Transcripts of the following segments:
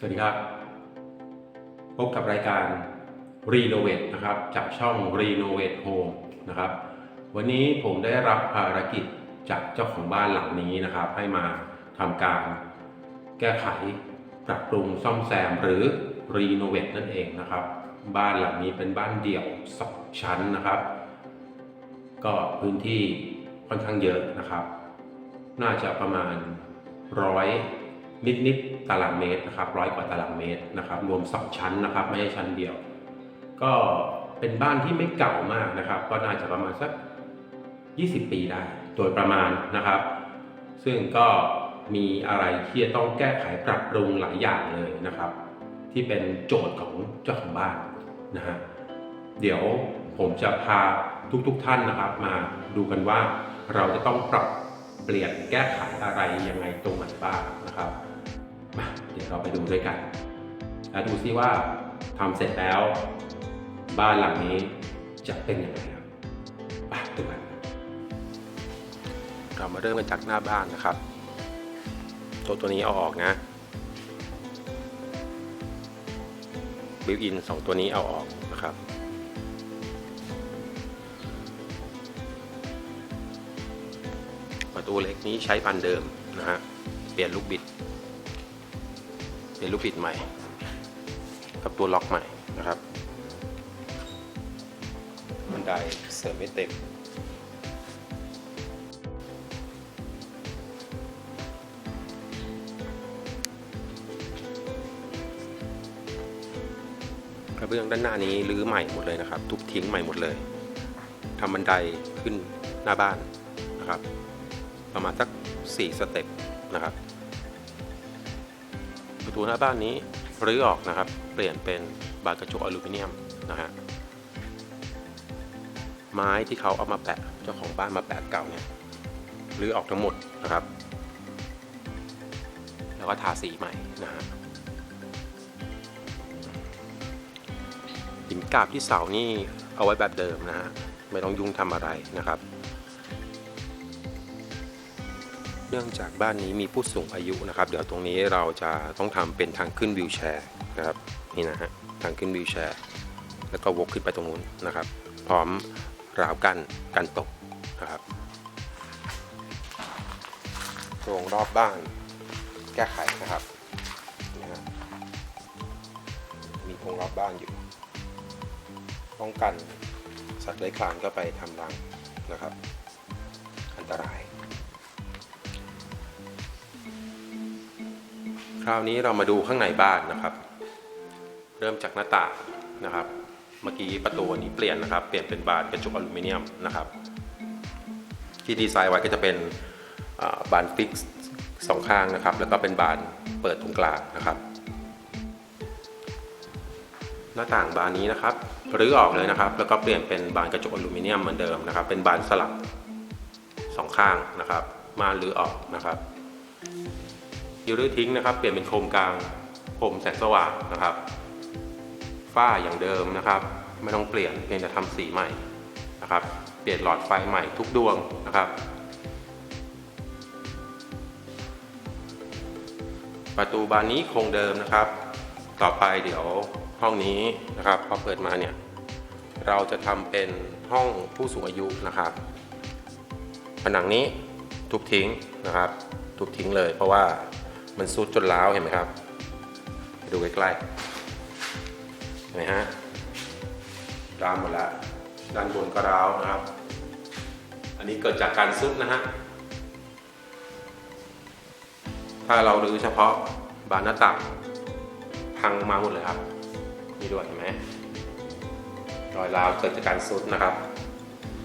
สวัสดีครับ พบกับรายการ Renovate นะครับ จากช่อง Renovate Home นะครับ วันนี้ผมได้รับภารกิจจากเจ้าของบ้านหลังนี้นะครับ ให้มาทำการแก้ไขปรับปรุงซ่อมแซมหรือ Renovate นั่นเองนะครับ บ้านหลังนี้เป็นบ้านเดี่ยวสองชั้นนะครับ ก็พื้นที่ค่อนข้างเยอะนะครับ น่าจะประมาณร้อย นิดนิดๆตารางเมตรนะครับร้อยกว่าตารางเมตรนะครับรวมสองชั้นนะครับไม่ใช่ชั้นเดียว ก็เป็นบ้านที่ไม่เก่ามากนะครับ ก็น่าจะประมาณสัก 20 ปีได้โดยประมาณนะครับ ซึ่งก็มีอะไรที่จะต้องแก้ไขปรับปรุงหลายอย่างเลยนะครับ ที่เป็นโจทย์ของเจ้าของบ้านนะฮะเดี๋ยวผมจะพาทุกๆทท่านนะครับ มาดูกันว่าเราจะต้องปรับเปลี่ยนแก้ไขอะไรยังไงตรงไหนบ้างนะครับ เราไปดูด้วยกันแล้วดูซิว่าทำเสร็จแล้ว บ้านหลังนี้จะเป็นยังไงครับไปดูกันเรามาเริ่มกันจากหน้าบ้านนะครับ ตัวตัวนี้เอาออกนะบิวอินสองตัวนี้เอาออกนะครับประตูเล็กนี้ใช้พันเดิมนะฮะเปลี่ยนลูกบิด เปลี่ยนลูกบิดใหม่ กับตัวล็อกใหม่นะครับบันไดเสริมไม่เต็มกระเบื้องด้านหน้านี้รื้อใหม่หมดเลยนะครับ ทุบทิ้งใหม่หมดเลยทำบันไดขึ้นหน้าบ้านนะครับ ประมาณสัก 4 สเต็ปนะครับ ประตูหน้าบ้านนี้รื้อออกนะครับ เปลี่ยนเป็นบานกระจกอลูมิเนียมนะฮะไม้ที่เขาเอามาแปะเจ้าของบ้านมาแปะเก่าเนี่ยรื้อออกทั้งหมดนะครับ แล้วก็ทาสีใหม่นะฮะหินกาบที่เสานี่เอาไว้แบบเดิมนะฮะไม่ต้องยุ่งทำอะไรนะครับ เนื่องจากบ้านนี้มีผู้สูงอายุนะครับ เดี๋ยวตรงนี้เราจะต้องทำเป็นทางขึ้นวิวแชร์นะครับนี่นะฮะทางขึ้นวิวแชร์ แล้วก็วกขึ้นไปตรงนู้นนะครับ พร้อมราวกันกันตกนะครับโครงรอบบ้านแก้ไขนะครับนะฮะมีโครงรอบบ้านอยู่ ป้องกันสัตว์เลื้อยคลานก็ไปทำรังนะครับ อันตราย ราวนี้เรามาดูข้างในบ้านนะครับ เริ่มจากหน้าต่างนะครับ เมื่อกี้ประตูนี้เปลี่ยนนะครับ เปลี่ยนเป็นบานกระจกอลูมิเนียมนะครับ ที่ดีไซน์ไว้ก็จะเป็นบานฟิกซ์สองข้างนะครับ แล้วก็เป็นบานเปิดตรงกลางนะครับ หน้าต่างบานนี้นะครับรื้อออกเลยนะครับ แล้วก็เปลี่ยนเป็นบานกระจกอลูมิเนียมเหมือนเดิมนะครับ เป็นบานสลับสองข้างนะครับ มารื้อออกนะครับ ที่รื้อทิ้งนะครับ เปลี่ยนเป็นโคมกลางโคมแสงสว่างนะครับ ฝ้าอย่างเดิมนะครับ ไม่ต้องเปลี่ยนเพียงแต่ทำสีใหม่นะครับ เปลี่ยนหลอดไฟใหม่ทุกดวงนะครับ ประตูบานนี้คงเดิมนะครับ ต่อไปเดี๋ยวห้องนี้นะครับพอเปิดมาเนี่ยเราจะทำเป็นห้องผู้สูงอายุนะครับ ผนังนี้ทุบทิ้งนะครับ ทุบทิ้งเลยเพราะว่า มันซุดจนร้าวเห็นไหมครับ ดูใกล้ๆเห็นไหมฮะร้าวหมดแล้วด้านบนก็ร้าวนะครับ อันนี้เกิดจากการซุดนะฮะถ้าเราดูเฉพาะบานหน้าต่างพังมาหมดเลยครับนี่ด้วยเห็นไหมรอยร้าวเกิดจากการซุดนะครับ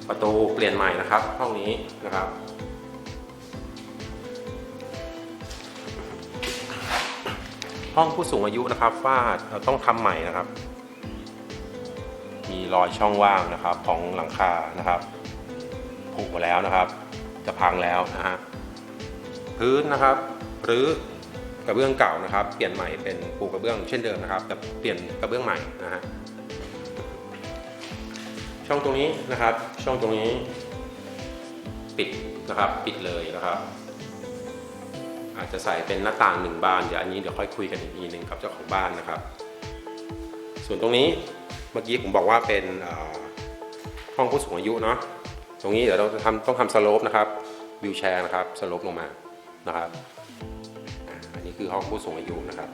ประตูเปลี่ยนใหม่นะครับ ห้องนี้นะครับ ห้องผู้สูงอายุนะครับฝ้าเราต้องทำใหม่นะครับ มีรอยช่องว่างนะครับของหลังคานะครับผุมาแล้วนะครับ จะพังแล้วนะฮะพื้นนะครับ หรือกระเบื้องเก่านะครับ เปลี่ยนใหม่เป็นปูกระเบื้องเช่นเดิมนะครับ แต่เปลี่ยนกระเบื้องใหม่นะฮะช่องตรงนี้นะครับ ช่องตรงนี้ ปิดนะครับ ปิดเลยนะครับ อาจจะใส่เป็นหน้าต่างหนึ่งบานเดี๋ยวอันนี้เดี๋ยวค่อยคุยกันอีกทีหนึ่งกับเจ้าของบ้านนะครับ ส่วนตรงนี้เมื่อกี้ผมบอกว่าเป็นห้องผู้สูงอายุเนาะตรงนี้เดี๋ยวเราจะทำต้องทำสโลปนะครับวิวแชร์นะครับสโลปลงมานะครับอันนี้คือห้องผู้สูงอายุนะครับ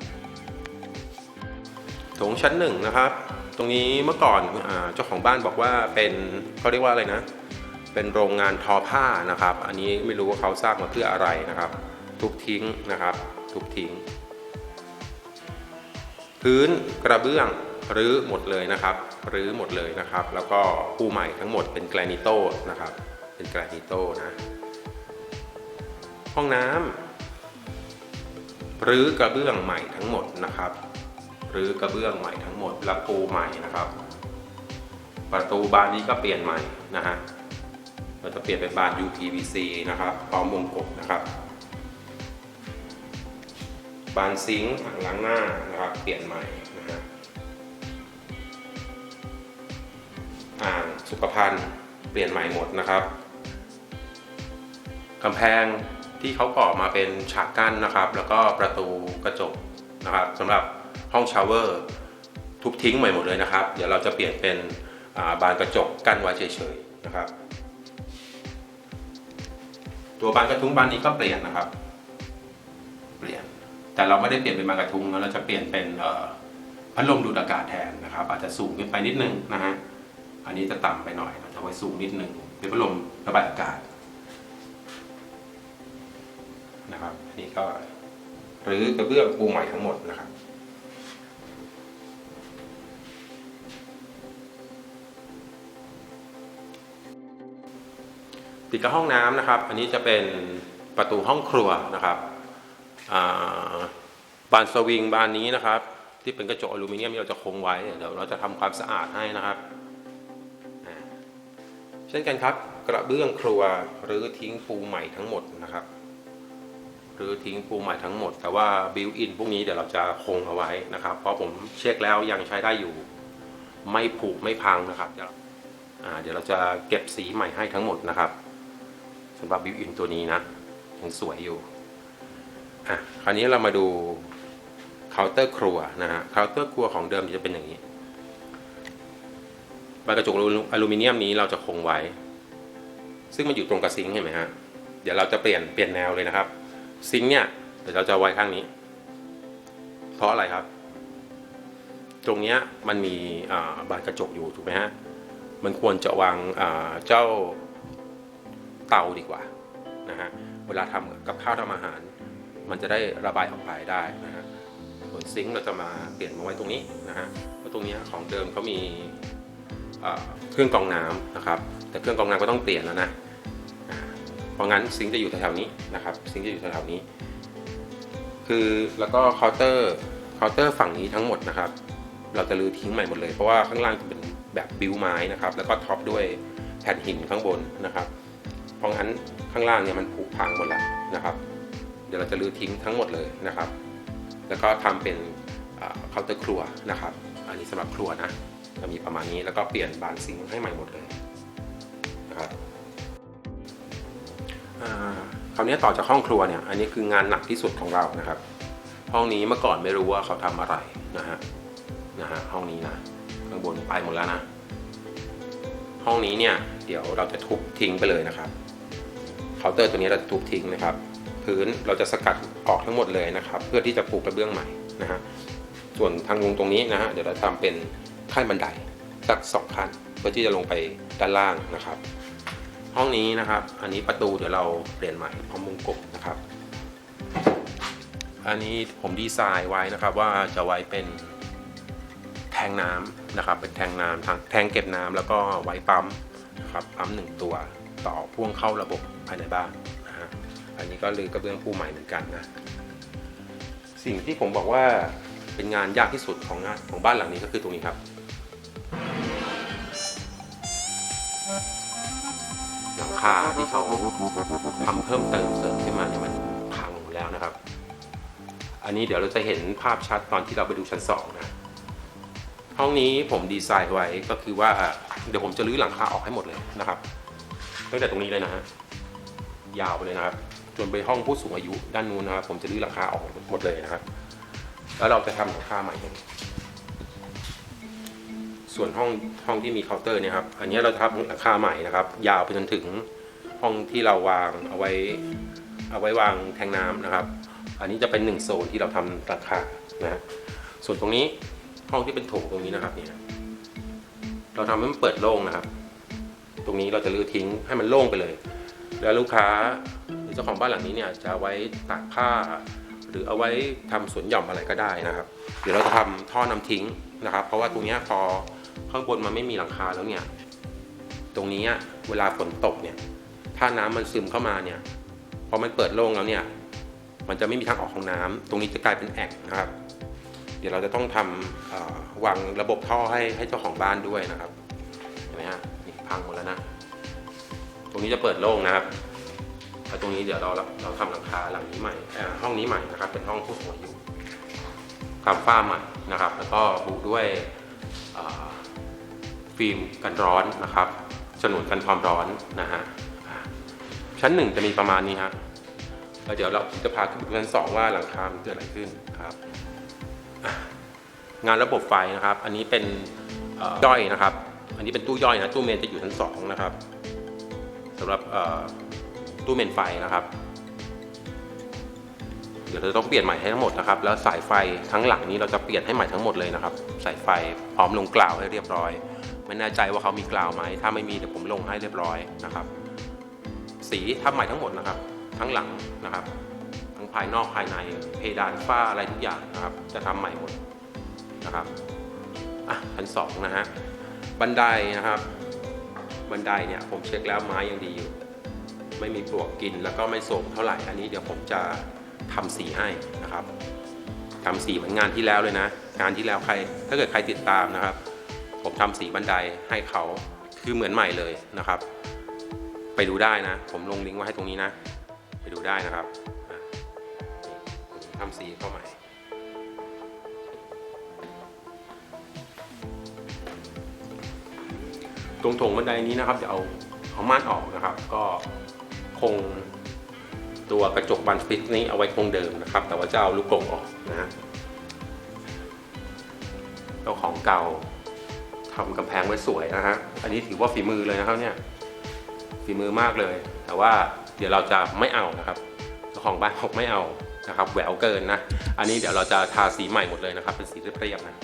ถงชั้นหนึ่งนะครับ ตรงนี้เมื่อก่อนเจ้าของบ้านบอกว่าเป็นเขาเรียกว่าอะไรนะ เป็นโรงงานทอผ้านะครับ อันนี้ไม่รู้ว่าเขาสร้างมาเพื่ออะไรนะครับ ทุบทิ้งนะครับ ทุบทิ้ง พื้นกระเบื้องรื้อหมดเลยนะครับ รื้อหมดเลยนะครับ แล้วก็ปูใหม่ทั้งหมดเป็นแกรนิโต้นะครับ เป็นแกรนิโต้นะ ห้องน้ำรื้อกระเบื้องใหม่ทั้งหมดนะครับรื้อกระเบื้องใหม่ทั้งหมดและปูใหม่นะครับ ประตูบานนี้ก็เปลี่ยนใหม่นะฮะเราจะเปลี่ยนเป็นบาน UPVC นะครับพร้อมวงกบนะครับ บานซิงค์อ่างล้างหน้านะครับ เปลี่ยนใหม่นะฮะอ่างสุขภัณฑ์เปลี่ยนใหม่หมดนะครับกำแพงที่เขาก่อมาเป็นฉากกั้นนะครับ แล้วก็ประตูกระจกนะครับสำหรับห้องชาวเวอร์ทุบทิ้งใหม่หมดเลยนะครับ เดี๋ยวเราจะเปลี่ยนเป็นาบานกระจกกั้นไว้เฉยๆนะครับ ตัวบานกระทุ้งบานนี้ก็เปลี่ยนนะครับ เปลี่ยน แต่เราไม่ได้เปลี่ยนเป็นบานกระทุงเราจะเปลี่ยนเป็นพัดลมดูดอากาศแทนนะครับ อาจจะสูงขึ้นไปนิดนึงนะฮะอันนี้จะต่ำไปหน่อยเราจะไว้สูงนิดนึงเป็นพัดลมระบายอากาศนะครับอันนี้ก็หรือกระเบื้องปูใหม่ทั้งหมดนะครับติดกับห้องน้ำนะครับ อันนี้จะเป็นประตูห้องครัวนะครับอ่า บานสวิงบานนี้นะครับ ที่เป็นกระจกอลูมิเนียมที่เราจะคงไว้เดี๋ยวเราจะทำความสะอาดให้นะครับ เช่นกันครับ กระเบื้องครัวหรือทิ้งปูใหม่ทั้งหมดนะครับหรือทิ้งปูใหม่ทั้งหมด แต่ว่าบิวอินพวกนี้เดี๋ยวเราจะคงเอาไว้นะครับ เพราะผมเช็คแล้วยังใช้ได้อยู่ ไม่ผุไม่พังนะครับเดี๋ยวเดี๋ยวเราจะเก็บสีใหม่ให้ทั้งหมดนะครับสำหรับบิวอินตัวนี้นะยังสวยอยู่อะคราวนี้เรามาดู เคาน์เตอร์ครัวนะฮะเคาน์เตอร์ครัวของเดิมจะเป็นอย่างนี้บานกระจกอลูมิเนียมนี้เราจะคงไว้ ซึ่งมันอยู่ตรงกับซิงค์เห็นไหมฮะเดี๋ยวเราจะเปลี่ยนเปลี่ยนแนวเลยนะครับ ซิงค์เนี่ยเดี๋ยวเราจะไว้ข้างนี้ เพราะอะไรครับ ตรงเนี้ยมันมีบานกระจกอยู่ถูกไหมฮะมันควรจะวางเจ้าเตาดีกว่านะฮะเวลาทำกับข้าวทำอาหาร มันจะได้ระบายออกไปได้นะฮะ วนซิงค์เราจะมาเปลี่ยนมาไว้ตรงนี้นะฮะเพราะตรงนี้ของเดิมเขามีเครื่องกรองน้ำนะครับ แต่เครื่องกรองน้ำก็ต้องเปลี่ยนแล้วนะเพราะงั้นซิงค์จะอยู่แถวๆนี้นะครับซิงค์จะอยู่แถวๆนี้ คือแล้วก็เคาน์เตอร์เคาน์เตอร์ฝั่งนี้ทั้งหมดนะครับ เราจะรื้อทิ้งใหม่หมดเลยเพราะว่าข้างล่างจะเป็นแบบบิวไม้นะครับ แล้วก็ท็อปด้วยแผ่นหินข้างบนนะครับ เพราะงั้นข้างล่างเนี่ยมันผุพังหมดแล้วนะครับ เดี๋ยวเราจะรื้อทิ้งทั้งหมดเลยนะครับ แล้วก็ทำเป็นเคาน์เตอร์ครัวนะครับ อันนี้สำหรับครัวนะจะมีประมาณนี้แล้วก็เปลี่ยนบานซิงให้ใหม่หมดเลยนะครับอ่าคราวนี้ต่อจากห้องครัวเนี่ยอันนี้คืองานหนักที่สุดของเรานะครับ ห้องนี้เมื่อก่อนไม่รู้ว่าเขาทำอะไรนะฮะนะฮะห้องนี้นะข้างบนไปหมดแล้วนะห้องนี้เนี่ยเดี๋ยวเราจะทุบทิ้งไปเลยนะครับเคาน์เตอร์ตัวนี้เราจะทุบทิ้งนะครับ พื้น เราจะสกัดออกทั้งหมดเลยนะครับ เพื่อที่จะปลูกกระเบื้องใหม่นะฮะส่วนทางลงตรงนี้นะฮะเดี๋ยวเราทำเป็นขั้นบันไดสักสองขั้น เพื่อที่จะลงไปด้านล่างนะครับ ห้องนี้นะครับ อันนี้ประตูเดี๋ยวเราเปลี่ยนใหม่พร้อมมุงกบนะครับ อันนี้ผมดีไซน์ไว้นะครับว่าจะไว้เป็นแทงน้ำนะครับ เป็นแทงน้ำทางแทงเก็บน้ำแล้วก็ไว้ปั๊มนะครับปั๊มหนึ่งตัวต่อพ่วงเข้าระบบภายในบ้าน อันนี้ก็ลือกระเบื้องปูใหม่เหมือนกันนะ สิ่งที่ผมบอกว่าเป็นงานยากที่สุดของงานของบ้านหลังนี้ก็คือตรงนี้ครับหลังคาที่เขาทำเพิ่มเติมเสริมขึ้นมาเนี่ยมันพังหมดแล้วนะครับ อันนี้เดี๋ยวเราจะเห็นภาพชัดตอนที่เราไปดูชั้นสองนะห้องนี้ผมดีไซน์ไว้ก็คือว่าเดี๋ยวผมจะรื้อหลังคาออกให้หมดเลยนะครับตั้งแต่ตรงนี้เลยนะฮะยาวไปเลยนะครับ จนไปห้องผู้สูงอายุด้านนู้นนะครับ ผมจะรื้อหลังคาออกหมดเลยนะครับ แล้วเราจะทำหลังคาใหม่ ส่วนห้องห้องที่มีเคาน์เตอร์เนี่ยครับ อันนี้เราจะทำหลังคาใหม่นะครับ ยาวไปจนถึงห้องที่เราวางเอาไว้ เอาไว้วางแทงน้ำนะครับ อันนี้จะเป็นหนึ่งโซนที่เราทำหลังคานะฮะส่วนตรงนี้ห้องที่เป็นโถงตรงนี้นะครับเนี่ยเราทำให้มันเปิดโล่งนะครับ ตรงนี้เราจะรื้อทิ้งให้มันโล่งไปเลย แล้วลูกค้า เจ้าของบ้านหลังนี้เนี่ยจะเอาไว้ตากผ้า หรือเอาไว้ทำสวนหย่อมอะไรก็ได้นะครับเดี๋ยวเราจะทำท่อน้ำทิ้งนะครับ เพราะว่าตรงนี้พอข้างบนมันไม่มีหลังคาแล้วเนี่ยตรงนี้เวลาฝนตกเนี่ยถ้าน้ำมันซึมเข้ามาเนี่ยพอมันเปิดโล่งแล้วเนี่ยมันจะไม่มีทางออกของน้ำตรงนี้จะกลายเป็นแอ่งนะครับ เดี๋ยวเราจะต้องทำวางระบบท่อให้ให้เจ้าของบ้านด้วยนะครับเห็นไหมฮะนี่พังหมดแล้วนะ ตรงนี้จะเปิดโล่งนะครับ แล้วตรงนี้เดี๋ยวเราเราทำหลังคาหลังนี้ใหม่ห้องนี้ใหม่นะครับ เป็นห้องผู้สูงอายุทำฝ้าใหม่นะครับ แล้วก็บุด้วยฟิล์มกันร้อนนะครับฉนวนกันความร้อนนะฮะชั้นหนึ่งจะมีประมาณนี้ฮะแล้วเดี๋ยวเราจะพาขึ้นไปชั้นสองว่าหลังคามันเกิดอะไรขึ้นครับ งานระบบไฟนะครับ อันนี้เป็นย่อยนะครับ อันนี้เป็นตู้ย่อยนะตู้เมนจะอยู่ชั้นสองนะครับสำหรับ ตู้เมนไฟนะครับ เดี๋ยวเราต้องเปลี่ยนใหม่ให้ทั้งหมดนะครับ แล้วสายไฟทั้งหลังนี้เราจะเปลี่ยนให้ใหม่ทั้งหมดเลยนะครับ สายไฟพร้อมลงกล่าวให้เรียบร้อย ไม่แน่ใจว่าเขามีกล่าวไหมถ้าไม่มีเดี๋ยวผมลงให้เรียบร้อยนะครับ สีทำใหม่ทั้งหมดนะครับ ทั้งหลังนะครับ ทั้งภายนอกภายในเพดานฝ้าอะไรทุกอย่างนะครับ จะทำใหม่หมดนะครับอะชั้นสองนะฮะบันไดนะครับ บันไดเนี่ยผมเช็คแล้วไม้ยังดีอยู่ ไม่มีปลวกกินแล้วก็ไม่โสมเท่าไหร่อันนี้เดี๋ยวผมจะทำสีให้นะครับทำสีเหมือนงานที่แล้วเลยนะ งานที่แล้วใคร ถ้าเกิดใครติดตามนะครับ ผมทำสีบันไดให้เขาคือเหมือนใหม่เลยนะครับ ไปดูได้นะ ผมลงลิงก์ไว้ให้ตรงนี้นะ ไปดูได้นะครับทำสีเข้าใหม่ตรงโถงบันไดนี้นะครับเดี๋ยวเอาเอาม่านออกนะครับ ก็ คงตัวกระจกบานฟิตนี้เอาไว้คงเดิมนะครับ แต่ว่าจะเอาลูกกลงออกนะฮะเจ้าของเก่าทำกำแพงไว้สวยนะฮะ อันนี้ถือว่าฝีมือเลยนะครับเนี่ย ฝีมือมากเลย แต่ว่าเดี๋ยวเราจะไม่เอานะครับ เจ้าของบ้านบอกไม่เอานะครับ แหววเกินนะ อันนี้เดี๋ยวเราจะทาสีใหม่หมดเลยนะครับ เป็นสีเรียบๆนะ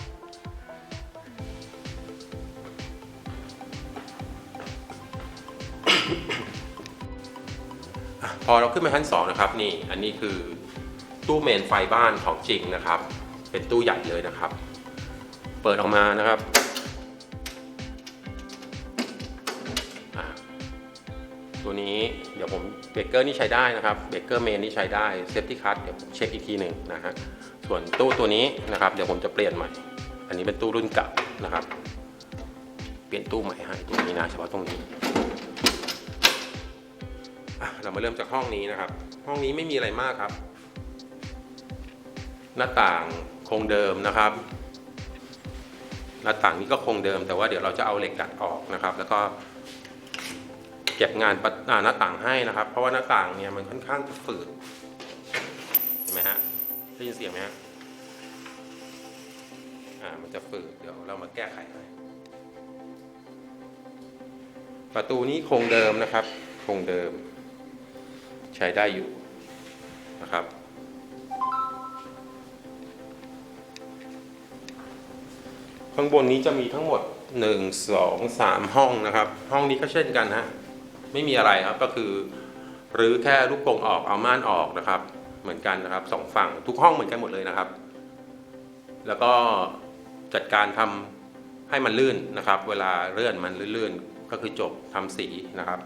พอเราขึ้นไปชั้นสองนะครับนี่อันนี้คือตู้เมนไฟบ้านของจริงนะครับ เป็นตู้ใหญ่เลยนะครับ เปิดออกมานะครับตัวนี้เดี๋ยวผมเบเกอร์นี่ใช้ได้นะครับเบเกอร์เมนนี่ใช้ได้เซฟตี้คัทเดี๋ยวผมเช็คอีกทีหนึ่งนะฮะส่วนตู้ตัวนี้นะครับ เดี๋ยวผมจะเปลี่ยนใหม่ อันนี้เป็นตู้รุ่นเก่านะครับ เปลี่ยนตู้ใหม่ให้ตรงนี้นะเฉพาะตรงนี้ เรามาเริ่มจากห้องนี้นะครับ ห้องนี้ไม่มีอะไรมากครับ หน้าต่างคงเดิมนะครับ หน้าต่างนี้ก็คงเดิม แต่ว่าเดี๋ยวเราจะเอาเหล็กดัดออกนะครับ แล้วก็เก็บงานหน้าต่างให้นะครับ เพราะว่าหน้าต่างเนี่ยมันค่อนข้างจะฝืดเห็นไหมฮะได้ยินเสียงไหมฮะอ่ามันจะฝืดเดี๋ยวเรามาแก้ไขให้ประตูนี้คงเดิมนะครับ คงเดิม ใช้ได้อยู่นะครับ ข้างบนนี้จะมีทั้งหมด 1 2 3 ห้องนะครับ ห้องนี้ก็เช่นกันฮะไม่มีอะไรครับก็คือรื้อแค่ลูกกรงออกเอาม่านออกนะครับ เหมือนกันนะครับสองฝั่งทุกห้องเหมือนกันหมดเลยนะครับ แล้วก็จัดการทำให้มันลื่นนะครับ เวลาเลื่อนมันลื่นๆก็คือจบทำสีนะครับ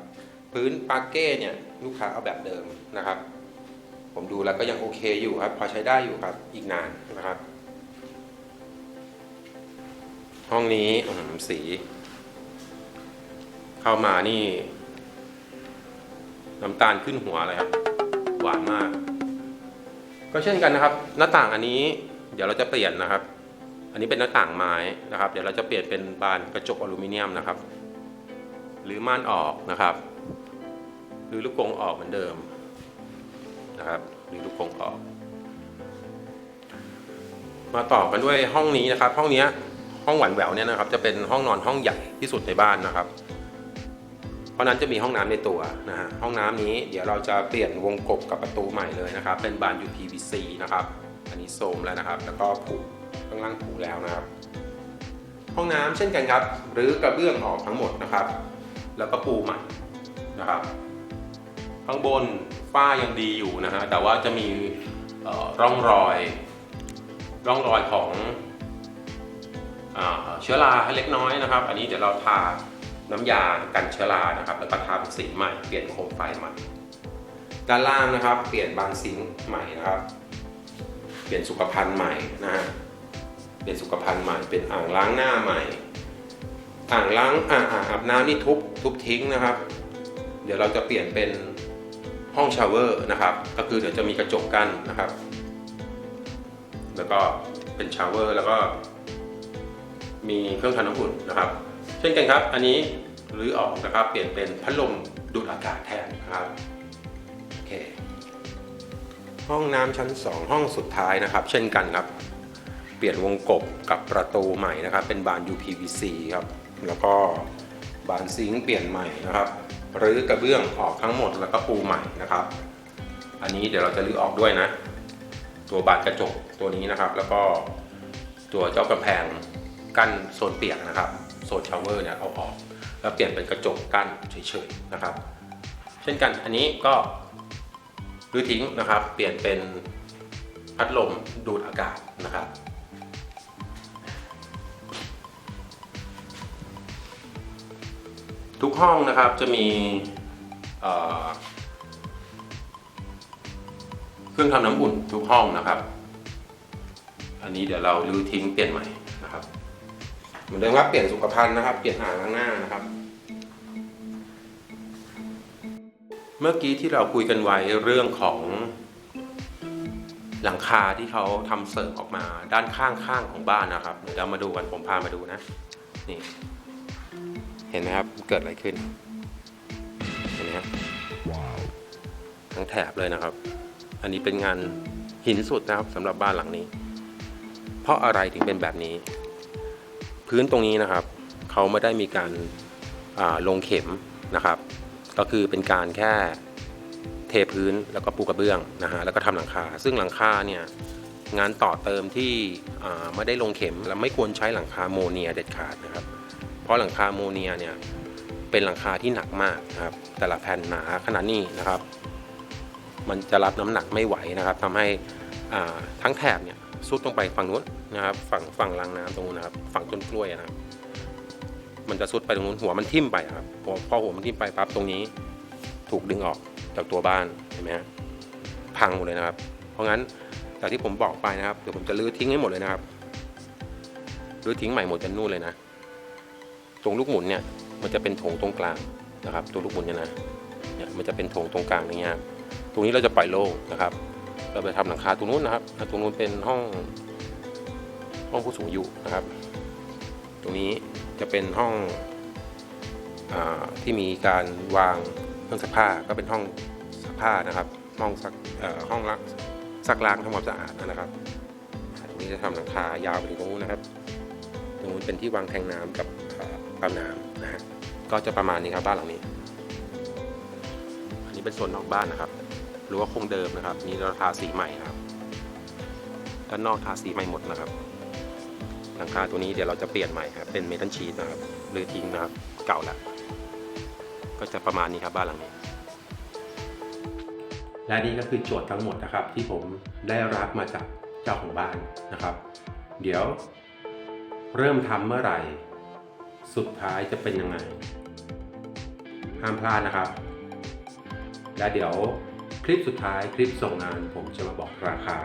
พื้นปาเก้เนี่ยลูกค้าเอาแบบเดิมนะครับ ผมดูแล้วก็ยังโอเคอยู่ครับ พอใช้ได้อยู่ครับอีกนานนะครับ ห้องนี้สี เข้ามานี่น้ำตาลขึ้นหัวเลยครับ หวานมาก ก็เช่นกันนะครับ หน้าต่างอันนี้ เดี๋ยวเราจะเปลี่ยนนะครับ อันนี้เป็นหน้าต่างไม้นะครับ เดี๋ยวเราจะเปลี่ยนเป็นบานกระจกอลูมิเนียมนะครับ หรือม่านออกนะครับ หรือลูกกงออกเหมือนเดิมนะครับหรือลูกกงออก มาต่อกันด้วยห้องนี้นะครับ ห้องนี้ห้องหวานแหววเนี่ยนะครับ จะเป็นห้องนอนห้องใหญ่ที่สุดในบ้านนะครับ เพราะนั้นจะมีห้องน้ำในตัวนะฮะห้องน้ำนี้เดี๋ยวเราจะเปลี่ยนวงกบกับประตูใหม่เลยนะครับ เป็นบาน UPVC นะครับ อันนี้โซมแล้วนะครับ แล้วก็ผูกข้างล่างผูกแล้วนะครับ ห้องน้ำเช่นกันครับหรือกระเบื้องออกทั้งหมดนะครับ แล้วก็ปูใหม่นะครับ ข้างบนฝ้ายังดีอยู่นะฮะแต่ว่าจะมีร่องรอย ร่องรอยของเชื้อราให้เล็กน้อยนะครับ อันนี้เดี๋ยวเราทาน้ำยากันเชื้อรานะครับ แล้วก็ทาสีใหม่เปลี่ยนโคมไฟใหม่ด้านล่างนะครับ เปลี่ยนบานซิงใหม่นะครับ เปลี่ยนสุขภัณฑ์ใหม่นะฮะเปลี่ยนสุขภัณฑ์ใหม่เป็นอ่างล้างหน้าใหม่ อ่างล้างอ่างอาบน้ำนี่ทุบทุบทิ้งนะครับ เดี๋ยวเราจะเปลี่ยนเป็น ห้องชาวเวอร์นะครับ ก็คือเดี๋ยวจะมีกระจกกั้นนะครับ แล้วก็เป็นชาวเวอร์แล้วก็ มีเครื่องทำน้ำอุ่นนะครับ เช่นกันครับ อันนี้รื้อออกนะครับ เปลี่ยนเป็นพัดลมดูดอากาศแทนนะครับโอเคห้องน้ำชั้น 2 ห้องสุดท้ายนะครับ เช่นกันครับ เปลี่ยนวงกบกับประตูใหม่นะครับ เป็นบาน UPVC ครับ แล้วก็บานซิงค์เปลี่ยนใหม่นะครับ รื้อกระเบื้องออกทั้งหมดแล้วก็ปูใหม่นะครับ อันนี้เดี๋ยวเราจะรื้อออกด้วยนะ ตัวบานกระจกตัวนี้นะครับ แล้วก็ตัวเจ้ากำแพงกั้นโซนเปียกนะครับโซนชาวเวอร์เนี่ยเอาออก แล้วเปลี่ยนเป็นกระจกกั้นเฉยๆนะครับ เช่นกันอันนี้ก็รื้อทิ้งนะครับ เปลี่ยนเป็นพัดลมดูดอากาศนะครับ ทุกห้องนะครับจะมีเครื่องทำน้ำอุ่นทุกห้องนะครับ อันนี้เดี๋ยวเราลื้อทิ้งเปลี่ยนใหม่นะครับ เหมือนเดิมครับเปลี่ยนสุขภัณฑ์นะครับ เปลี่ยนอ่างล้างหน้านะครับ เมื่อกี้ที่เราคุยกันไว้เรื่องของหลังคาที่เขาทำเสริมออกมาด้านข้างๆของบ้านนะครับ เดี๋ยวมาดูกันผมพามาดูนะ นี่ เห็นไหมครับเกิดอะไรขึ้นเห็นไหมครับทั้งแถบเลยนะครับ อันนี้เป็นงานหินสุดนะครับสำหรับบ้านหลังนี้ เพราะอะไรถึงเป็นแบบนี้ พื้นตรงนี้นะครับเขาไม่ได้มีการอ่าลงเข็มนะครับ ก็คือเป็นการแค่เทพื้นแล้วก็ปูกระเบื้องนะฮะแล้วก็ทำหลังคา ซึ่งหลังคาเนี่ยงานต่อเติมที่อ่าไม่ได้ลงเข็มและไม่ควรใช้หลังคาโมเนียเด็ดขาดนะครับเพ ราะหลังคาโมเนียเนี่ยเป็นหลังคาที่หนักมากนะครับ แต่ละแผ่นหนาขนาดนี้นะครับ มันจะรับน้ำหนักไม่ไหวนะครับทำให้ทั้งแถบเนี่ยซุดลงไปฝั่งนู้นนะครับ ฝั่งฝั่งรางน้ำตรงนู้นนะครับ ฝั่งต้นกล้วยนะครับ มันจะซุดไปตรงนู้นหัวมันทิ่มไปครับพอพอหัวมันทิ่มไปปั๊บตรงนี้ ถูกดึงออกจากตัวบ้านเห็นไหมฮะพังหมดเลยนะครับ เพราะงั้นจากที่ผมบอกไปนะครับเดี๋ยวผมจะรื้อทิ้งให้หมดเลยนะครับรื้อทิ้งใหม่หมดจนนู่นเลยนะ ตรงลูกหมุนเนี่ยมันจะเป็นโถงตรงกลางนะครับ ตัวลูกหมุนเนี่ยนะเนี่ยมันจะเป็นโถงตรงกลางอย่างเงี้ยตรงนี้เราจะปล่อยโล่งนะครับ เราไปทำหลังคาตรงนู้นนะครับตรงนู้นเป็นห้องห้องผู้สูงอายุนะครับ ตรงนี้จะเป็นห้องอที่มีการวางเครื่องซักผ้าก็เป็นห้องซักผ้านะครับ ห้องซักห้องล้างซักล้างทำความสะอาดนะครับตรงนี้จะทำหลังคายาวไปถึงตรงนู้นนะครับ ตรงนู้นเป็นที่วางแทงน้ำกับ ปั๊มน้ำนะฮะก็จะประมาณนี้ครับบ้านหลังนี้ อันนี้เป็นส่วนนอกบ้านนะครับหรือว่าคงเดิมนะครับ นี่เราทาสีใหม่นะครับด้านนอกทาสีใหม่หมดนะครับ หลังคาตัวนี้เดี๋ยวเราจะเปลี่ยนใหม่ครับเป็นเมทัลชีตนะครับหรือทิ้งนะครับเก่าแล้วก็จะประมาณนี้ครับบ้านหลังนี้ และนี่ก็คือโจทย์ทั้งหมดนะครับ ที่ผมได้รับมาจากเจ้าของบ้านนะครับ เดี๋ยว เริ่มทำเมื่อไหร่ สุดท้ายจะเป็นยังไง ห้ามพลาดนะครับ และเดี๋ยวคลิปสุดท้ายคลิปส่งงานผมจะมาบอกราคา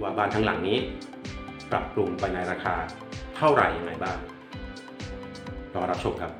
ว่าบ้านทั้งหลังนี้ ปรับปรุงไปในราคาเท่าไหร่ยังไงบ้างรอรับชมครับ